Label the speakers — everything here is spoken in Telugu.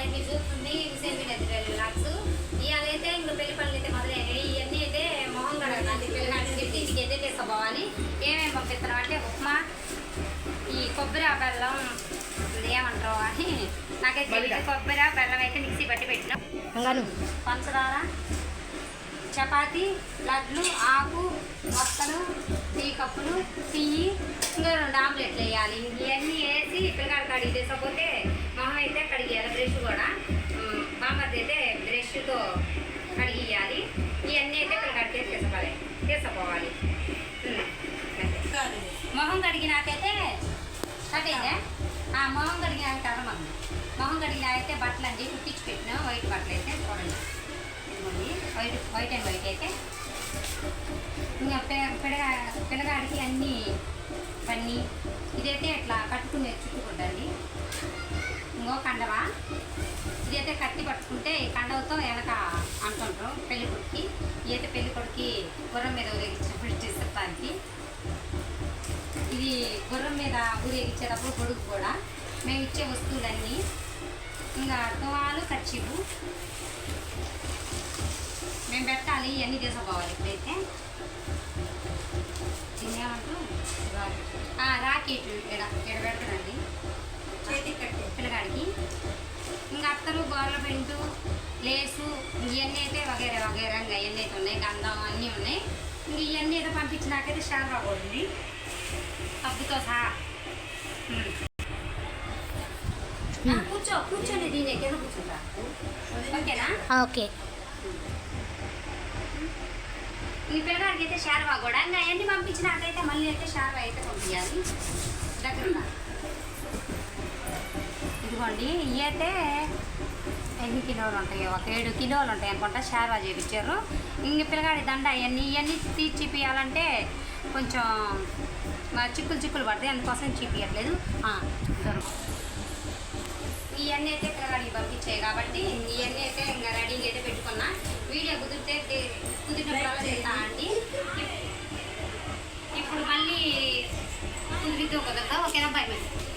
Speaker 1: టైంకి చూస్తుంది హుసేన్ ఎదురు లాక్స్ ఇవాళైతే ఇంక పెళ్ళి పనులు అయితే మొదలైనాయి ఇవన్నీ అయితే మొహం కడగాలి పిల్లగాడికి చెప్పి ఇంటికి ఎదే తీసుకోపోవాలి. ఏమేమి పంపిస్తున్నాం అంటే ఉప్మా ఈ కొబ్బరి బెల్లం ఏమంటారు అని. నాకైతే తెలియదు. కొబ్బరి బెల్లం అయితే మిక్సీ పట్టి పెట్టినాం. పంచదార చపాతి లడ్లు ఆకు మొక్కలు టీ కప్పులు టీ ఇంకా రెండు ఆమ్లెట్లు వేయాలి. ఇవన్నీ వేసి పిల్లగాడు కడిగి తీసకపోతే బ్రష్తో కడిగియాలి ఇవన్నీ అయితే ఇక్కడ పిల్లగాడికి తీసుకోవాలి. తీసుకోవాలి. మొహం కడిగినాకైతే కట్టేదే ఆ, మొహం కడిగినాక తరమమ్మ మొహం. కడిగినాకైతే బట్టలు అండి కుట్టించి పెట్టిన వైట్ బట్టలు అయితే చూడండి. వైట్ వైట్ అండ్ వైట్ అయితే. ఇంకా పిల్లగా పిల్లగాడికి అన్నీ పన్ని ఇదైతే ఇట్లా కట్టుకుని చుట్టుకుంటుంది ఇంకో కండవా? ఇదైతే కత్తి పట్టుకుంటే ఈ కండవతో వెనక అంటుంటారు పెళ్ళి కొడుకి ఇదైతే పెళ్ళి కొడుకి గుర్రం మీద చెప్పడానికి. ఇది గుర్రం మీద ఊరేగించేటప్పుడు కొడుకు కూడా. మేము ఇచ్చే వస్తువులన్నీ ఇంకా తువాలు ఖర్చీపు మేము పెట్టాలి ఇవన్నీ తీసుకోవాలి ఇప్పుడైతే. తినేమంటూ రాకెట్ ఇక్కడ ఇక్కడ పెడతానండి లేసు ఇవన్నీ అయితే వగేరే వగేరా ఇంకా ఇవన్నీ అయితే ఉన్నాయి. గంధం అన్నీ ఉన్నాయి. ఇంక ఇవన్నీ అయితే పంపించినాకైతే షార్ రాకూడదు సబ్బుతో సహా. కూర్చో కూర్చోండి దీని కింద కూర్చుంటా ఓకేనా?
Speaker 2: ఓకే.
Speaker 1: ఈ పిల్లగాడికి అయితే షార్వా కూడా. ఇంకా అవన్నీ పంపించినాకైతే మళ్ళీ అయితే షార్వా అయితే పంపించాలి. దగ్గరగా ఇదిగోండి ఇవి అయితే ఎన్ని కిలోలు ఉంటాయి ఒక ఏడు కిలోలు ఉంటాయి అనుకుంటా షార్వా చేయించారు ఇంక పిల్లగాడి దండ ఇవన్నీ ఇవన్నీ తీర్చిపియాలంటే కొంచెం చిక్కులు చిక్కులు పడతాయి అందుకోసం చూపించట్లేదు ఇవన్నీ అయితే పిల్లగాడికి పంపించాయి కాబట్టి ఇవన్నీ అయితే ఇంకా రెడీ అయితే పెట్టుకున్నా. వీడియో కుదిరితే కుదిరినప్పుడు అండి. ఇప్పుడు మళ్ళీ కుదిరితే కదా ఓకేనా? Bye bye